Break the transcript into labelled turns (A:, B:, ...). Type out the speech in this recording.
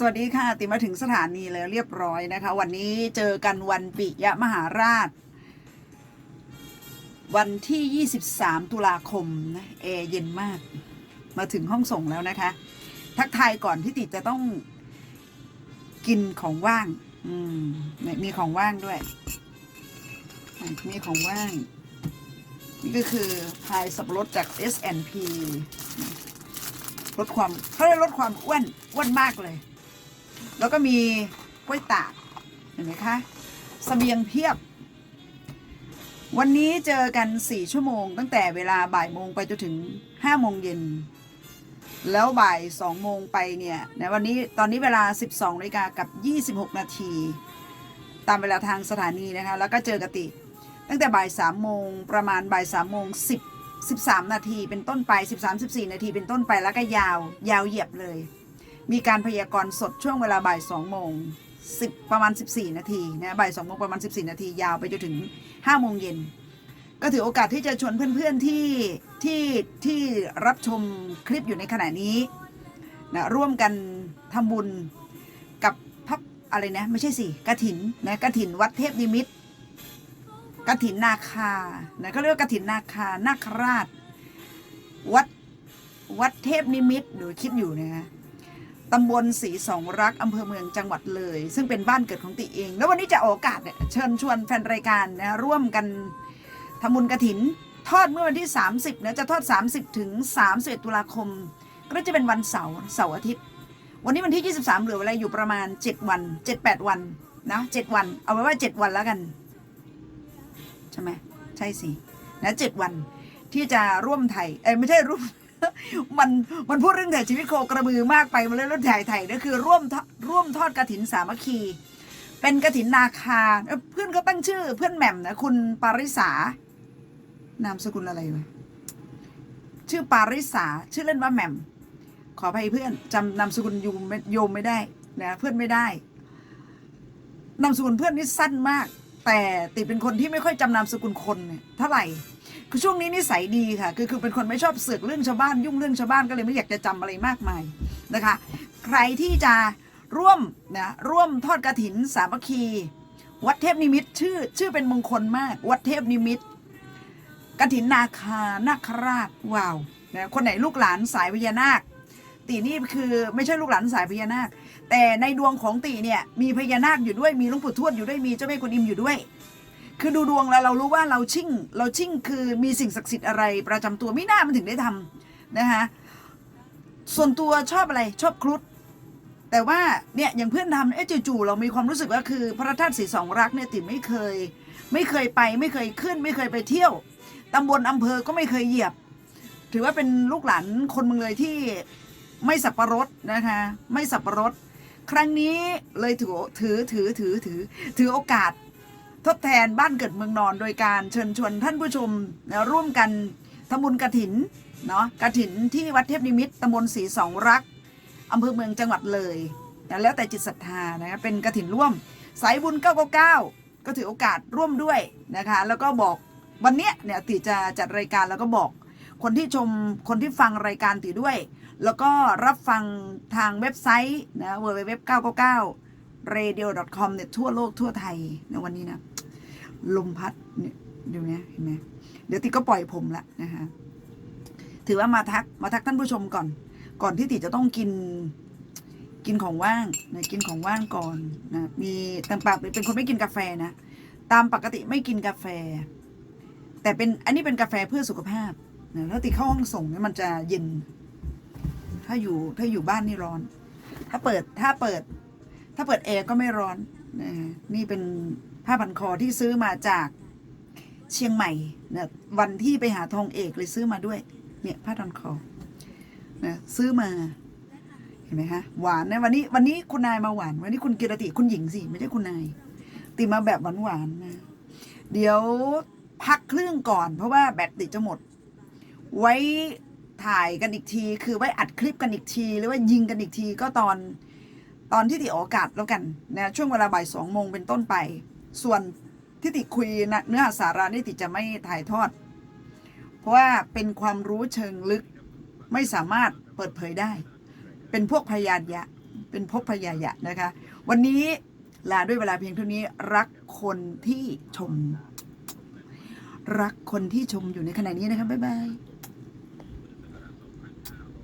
A: สวัสดีค่ะ ติมาถึงสถานีแล้วเรียบร้อยนะคะ วันนี้เจอกันวันปิยมหาราช วันที่ 23 ตุลาคมนะแอร์เย็นมาก มาถึงห้องส่งแล้วนะคะ ทักทายก่อนที่ติจะต้องกินของว่าง อืมเนี่ยมีของว่างด้วย มีของว่าง นี่ก็คือพายสับปะรดจาก S&P ลดความเขาเรียกลดความอ้วนอ้วนมากเลย แล้วก็มีกล้วยตากเห็นไหมคะสเสบียงเพียบ วันนี้เจอกันสี่ชั่วโมง ตั้งแต่เวลาบ่ายโมงไปจนถึงห้าโมงเย็น แล้วบ่ายสองโมงไปเนี่ยนะวันนี้ตอนนี้เวลา 12นาฬิกากับ 26 นาที ตามเวลาทางสถานีนะคะ แล้วก็เจอกติ ตั้งแต่บ่ายสามโมงประมาณบ่ายสามโมงสิบสิบสามนาทีเป็นต้นไปสิบสามสิบสี่นาทีเป็นต้นไปแล้วก็ยาวยาวเหยียบเลย มีการพยากรณ์สดช่วงเวลาบ่ายสองโมงสิบประมาณ 14 นาทีนะบ่ายสองโมงประมาณ 14 นาทียาวไปจนถึง5โมงเย็น ก็ถือโอกาสที่จะชวนเพื่อนๆที่ที่ที่รับชมคลิปอยู่ในขณะนี้นะร่วมกันทำบุญกับพับอะไรนะ ไม่ใช่สิกระถินนะกระถินวัดเทพนิมิตกระถินนาคานะก็เรียกว่ากระถินนาคานาคราช วัดวัดเทพนิมิตรหนูคิดอยู่นะฮะ ตำบลศรีสองรักอำเภอเมืองจังหวัดเลย ซึ่งเป็นบ้านเกิดของติเอง แล้ววันนี้จะโอกาสเชิญชวนแฟนรายการนะร่วมกันทำบุญกระถิน ทอดเมื่อวันที่ 30นะจะทอด 30 ถึง31ตุลาคม ก็จะเป็นวันเสาร์เสาร์อาทิตย์ วันนี้วันที่ 23 เหลือเวลาอยู่ประมาณ 7 วัน 7-8 วันนะ7วัน เอาไว้ว่า 7 วันแล้วกัน ใช่ไหมใช่สินะ7วันที่จะร่วมไทยเอ้ไม่ใช่ร่วม มันมันพูดเรื่องถ่ชีวิตโคกระบือมากไปมันเลยเรื่องถ่ายไทยนั่นคือร่วมทอร่วมทอดกระถินสามัคคี เป็นกระถินนาคา เพื่อนเขาตั้งชื่อ เพื่อนแหม่มนะคุณปาริสานามสกุลอะไรวะชื่อปาริสาชื่อเล่นว่าแหม่ม ขออภัยเพื่อนจำนามสกุลยมไม่โยมไม่ได้นะเพื่อนไม่ได้นามสกุลเพื่อนนี่สั้นมาก แต่ติดเป็นคนที่ไม่ค่อยจำนามสกุลคนเนี่ยเท่าไหร่คือช่วงนี้นิสัยดีค่ะคือคือเป็นคนไม่ชอบเสือกเรื่องชาวบ้านยุ่งเรื่องชาวบ้านก็เลยไม่อยากจะจำอะไรมากมายนะคะ ใครที่จะร่วมนะร่วมทอดกระถินสามัคคี วัดเทพนิมิตชื่อชื่อเป็นมงคลมาก วัดเทพนิมิตกระถินนาคานาคราชว้าวนะคนไหนลูกหลานสายพญานาคตีนี่คือไม่ใช่ลูกหลานสายพญานาค แต่ในดวงของตีเนี่ยมีพญานาคอยู่ด้วยมีหลุงปู่ทวดอยู่ด้วยมีเจ้าแม่กวนอิมอยู่ด้วย คือดูดวงแล้วเรารู้ว่าเราชิ่ง เราชิ่งคือมีสิ่งศักดิ์สิทธิ์อะไร ประจำตัวไม่น่ามันถึงได้ทำนะคะส่วนตัวชอบอะไรชอบครุฑแต่ว่าเนี่ยอย่างเพื่อนทำเอ๊ะจู่ๆเรามีความรู้สึกว่าคือ พระธาตุสีสองรักเนี่ยติไม่เคย ไม่เคยไปไม่เคยขึ้น ไม่เคยไปเที่ยวตำบลอำเภอก็ไม่เคยเหยียบ ถือว่าเป็นลูกหลานคนเมืองเลยที่ไม่สับประรดนะคะ ไม่สับประรด ครั้งนี้เลยถือถือถือถือถือถือโอกาส ทดแทนบ้านเกิดเมืองนอนโดยการเชิญชวนท่านผู้ชมร่วมกันทำบุญกระถินเนาะกระถินที่วัดเทพนิมิตตำบลศรีสองรักอำเภอเมืองจังหวัดเลยนะแล้วแต่จิตศรัทธานะเป็นกระถินร่วม สายบุญ 999 ก็ถือโอกาสร่วมด้วยนะคะ แล้วก็บอกวันเนี้ยเนี่ยติจะจัดรายการแล้วก็บอก คนที่ชมคนที่ฟังรายการติด้วย แล้วก็รับฟังทางเว็บไซต์นะ www999 radio.com เนี่ยทั่วโลกทั่วไทยในวันนี้นะ ลมพัดเนี่ยดูเนี่ยเห็นไหมเดี๋ยวติก็ปล่อยผมละนะคะถือว่ามาทักมาทักท่านผู้ชมก่อน ก่อนที่ติจะต้องกินกินของว่างนะกินของว่างก่อนนะมีตามปากเป็นคนไม่กินกาแฟนะ ตามปกติไม่กินกาแฟ แต่เป็นอันนี้เป็นกาแฟเพื่อสุขภาพ ถ้าติดเข้าห้องส่งเนี่ยมันจะเย็น ถ้าอยู่ถ้าอยู่บ้านนี่ร้อน ถ้าเปิดถ้าเปิด ถ้าเปิดแอร์ก็ไม่ร้อนนี่เป็นผ้าพันคอที่ซื้อมาจากเชียงใหม่นะวันที่ไปหาทองเอกเลยซื้อมาด้วย เนี่ยผ้าพันคอนะซื้อมาเห็นไหมฮะหวานนะวันนี้วันนี้คุณนายมาหวาน วันนี้คุณกิรติคุณหญิงสิไม่ใช่คุณนายติมาแบบหวานๆนะเดี๋ยวพักเครื่องก่อนเพราะว่าแบตติดจะหมด ไว้ถ่ายกันอีกที คือไว้อัดคลิปกันอีกที หรือว่ายิงกันอีกทีก็ตอนตอนที่ติออกอากาศแล้วกันนะช่วงเวลาบ่ายสองโมงเป็นต้นไป ส่วนที่ติคุยนะเนื้อสาระนี่ติจะไม่ถ่ายทอด เพราะว่าเป็นความรู้เชิงลึกไม่สามารถเปิดเผยได้ เป็นพวกพยานยะ เป็นภพพยายะนะคะ วันนี้ลาด้วยเวลาเพียงเท่านี้รักคนที่ชม รักคนที่ชมอยู่ในขณะนี้นะคะบ๊ายบาย